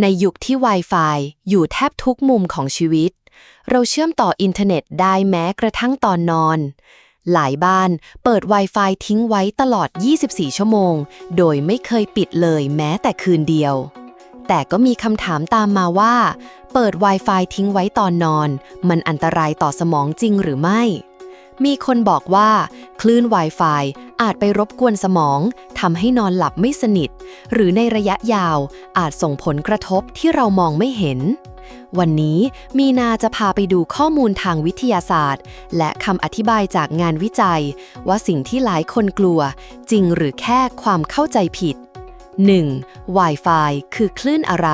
ในยุคที่ Wi-Fi อยู่แทบทุกมุมของชีวิต เราเชื่อมต่ออินเทอร์เน็ตได้แม้กระทั่งตอนนอน หลายบ้านเปิด Wi-Fi ทิ้งไว้ตลอด 24 ชั่วโมง โดยไม่เคยปิดเลยแม้แต่คืนเดียว แต่ก็มีคำถามตามมาว่า เปิด Wi-Fi ทิ้งไว้ตอนนอน มันอันตรายต่อสมองจริงหรือไม่ มีคนบอกว่า คลื่น Wi-Fi อาจไปรบกวนสมองทำให้นอนหลับไม่สนิท หรือในระยะยาวอาจส่งผลกระทบที่เรามองไม่เห็น วันนี้มีนาจะพาไปดูข้อมูลทางวิทยาศาสตร์ และคำอธิบายจากงานวิจัย ว่าสิ่งที่หลายคนกลัว จริงหรือแค่ความเข้าใจผิด 1. Wi-Fi คือคลื่นอะไร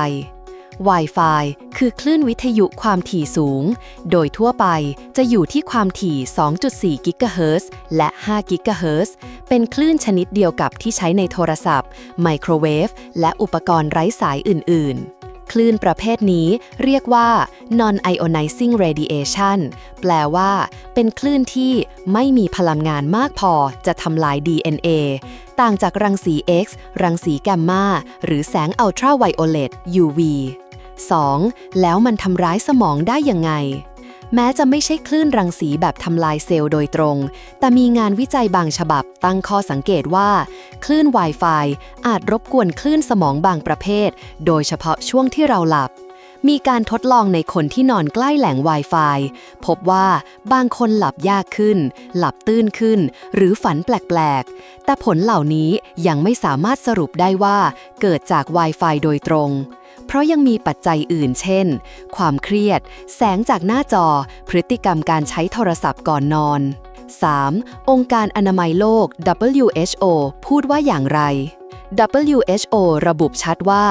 Wi-Fi คือคลื่นวิทยุความถี่สูง โดยทั่วไปจะอยู่ที่ความถี่ 2.4 กิกะเฮิรตซ์และ 5 กิกะเฮิรตซ์เป็นคลื่นชนิดเดียวกับที่ใช้ในโทรศัพท์ ไมโครเวฟ และอุปกรณ์ไร้สายอื่น ๆคลื่นประเภทนี้เรียกว่า non-ionizing radiation แปลว่า เป็นคลื่นที่ไม่มีพลังงานมากพอจะทำลาย DNA ต่างจากรังสี X รังสีแกมมาหรือแสงอัลตราไวโอเลต UV 2. แล้วมันทำร้ายสมองได้ยังไง แม้จะไม่ใช่คลื่นรังสีแบบทำลายเซลล์โดยตรง แต่มีงานวิจัยบางฉบับตั้งข้อสังเกตว่า คลื่น Wi-Fi อาจรบกวนคลื่นสมองบางประเภท โดยเฉพาะช่วงที่เราหลับมีการทดลองในคนที่นอนใกล้แหล่ง Wi-Fi พบว่าบางคนหลับยากขึ้น หลับตื้นขึ้น หรือฝันแปลก ๆ แต่ผลเหล่านี้ยังไม่สามารถสรุปได้ว่าเกิดจาก Wi-Fi โดยตรง เพราะยังมีปัจจัยอื่นเช่น ความเครียด แสงจากหน้าจอ พฤติกรรมการใช้โทรศัพท์ก่อนนอน 3. องค์การอนามัยโลก WHO พูดว่าอย่างไร WHO ระบุชัดว่า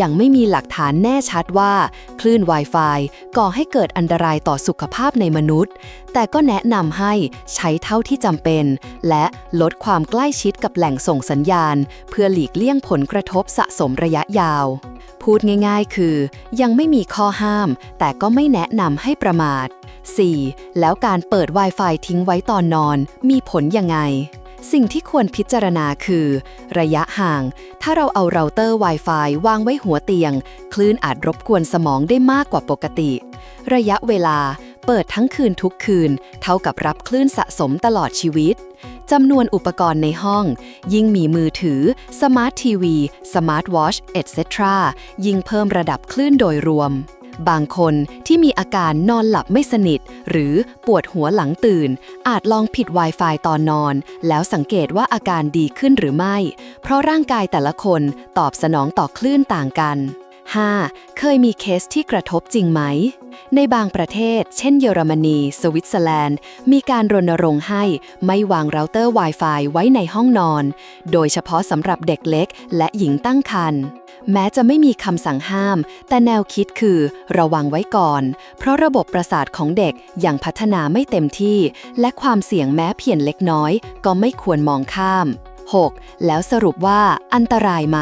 ยังไม่มีหลักฐานแน่ชัดว่า คลื่น Wi-Fi ก่อให้เกิดอันตรายต่อสุขภาพในมนุษย์ แต่ก็แนะนำให้ใช้เท่าที่จำเป็น และลดความใกล้ชิดกับแหล่งส่งสัญญาณ เพื่อหลีกเลี่ยงผลกระทบสะสมระยะยาว พูดง่าย ๆ คือ ยังไม่มีข้อห้าม แต่ก็ไม่แนะนำให้ประมาท 4. แล้วการเปิด Wi-Fi ทิ้งไว้ตอนนอน มีผลยังไง สิ่งที่ควรพิจารณาคือ ระยะห่าง ถ้าเราเอาเราเตอร์ Wi-Fi วางไว้หัวเตียง คลื่นอาจรบกวนสมองได้มากกว่าปกติ ระยะเวลาเปิดทั้งคืนทุกคืน เท่ากับรับคลื่นสะสมตลอดชีวิตจำนวนอุปกรณ์ในห้อง ยิ่งมีมือถือ สมาร์ททีวี สมาร์ทวอช etc. ยิ่งเพิ่มระดับคลื่นโดยรวม บางคนที่มีอาการนอนหลับไม่สนิท หรือปวดหัวหลังตื่น อาจลองผิด Wi-Fi ตอนนอน แล้วสังเกตว่าอาการดีขึ้นหรือไม่ เพราะร่างกายแต่ละคนตอบสนองต่อคลื่นต่างกัน 5. เคยมีเคสที่กระทบจริงไหม ในบางประเทศ เช่นเยอรมนี สวิตเซอร์แลนด์ มีการรณรงค์ให้ไม่วางเราเตอร์ Wi-Fi ไว้ในห้องนอน โดยเฉพาะสำหรับเด็กเล็กและหญิงตั้งครรภ์ แม้จะไม่มีคำสั่งห้าม แต่แนวคิดคือระวังไว้ก่อน เพราะระบบประสาทของเด็กยังพัฒนาไม่เต็มที่ และความเสี่ยงแม้เพียงเล็กน้อย ก็ไม่ควรมองข้าม 6. แล้วสรุปว่าอันตรายไหม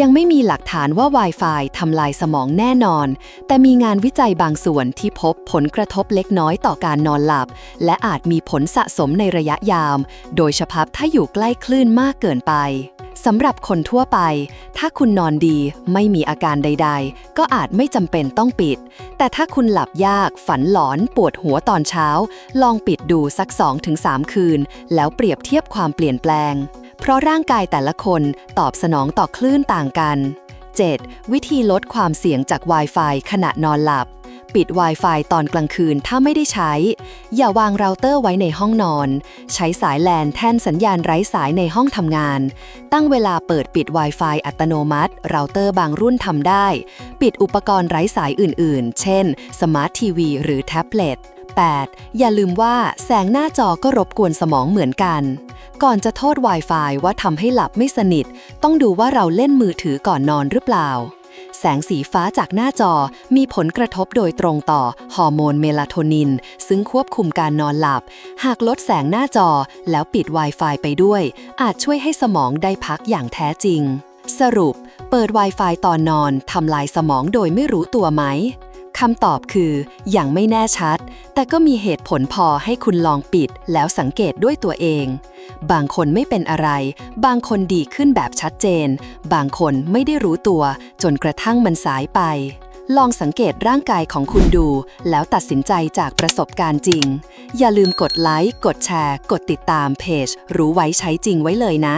ยังไม่มีหลักฐานว่า Wi-Fi ทำลายสมองแน่นอน แต่มีงานวิจัยบางส่วนที่พบผลกระทบเล็กน้อยต่อการนอนหลับ และอาจมีผลสะสมในระยะยาวโดยเฉพาะถ้าอยู่ใกล้คลื่นมากเกินไปสำหรับคนทั่วไป ถ้าคุณนอนดีไม่มีอาการใด ๆ ก็อาจไม่จำเป็นต้องปิด แต่ถ้าคุณหลับยากฝันหลอนปวดหัวตอนเช้า ลองปิดดูสัก 2-3 คืน แล้วเปรียบเทียบความเปลี่ยนแปลง เพราะร่างกายแต่ละคนตอบสนองต่อคลื่นต่างกัน 7. วิธีลดความเสี่ยงจาก Wi-Fi ขณะนอนหลับ ปิด Wi-Fi ตอนกลางคืนถ้าไม่ได้ใช้ อย่าวางเราเตอร์ไว้ในห้องนอน ใช้สายแลนแทนสัญญาณไร้สายในห้องทำงาน ตั้งเวลาเปิดปิด Wi-Fi อัตโนมัติ เราเตอร์บางรุ่นทำได้ ปิดอุปกรณ์ไร้สายอื่น ๆ เช่น สมาร์ททีวีหรือแท็บเล็ต 8. อย่าลืมว่าแสงหน้าจอก็รบกวนสมองเหมือนกัน ก่อนจะโทษ Wi-Fi ว่าทำให้หลับไม่สนิท ต้องดูว่าเราเล่นมือถือก่อนนอนหรือเปล่า แสงสีฟ้าจากหน้าจอมีผลกระทบโดยตรงต่อฮอร์โมนเมลาโทนิน ซึ่งควบคุมการนอนหลับ หากลดแสงหน้าจอแล้วปิด Wi-Fi ไปด้วย อาจช่วยให้สมองได้พักอย่างแท้จริง สรุป เปิด Wi-Fi ตอนนอนทำลายสมองโดยไม่รู้ตัวไหมคำตอบคือยังไม่แน่ชัด แต่ก็มีเหตุผลพอให้คุณลองปิดแล้วสังเกตด้วยตัวเอง บางคนไม่เป็นอะไร บางคนดีขึ้นแบบชัดเจน บางคนไม่ได้รู้ตัว จนกระทั่งมันสายไป ลองสังเกตร่างกายของคุณดู แล้วตัดสินใจจากประสบการณ์จริง อย่าลืมกดไลค์ กดแชร์ กดติดตามเพจ รู้ไว้ใช้จริงไว้เลยนะ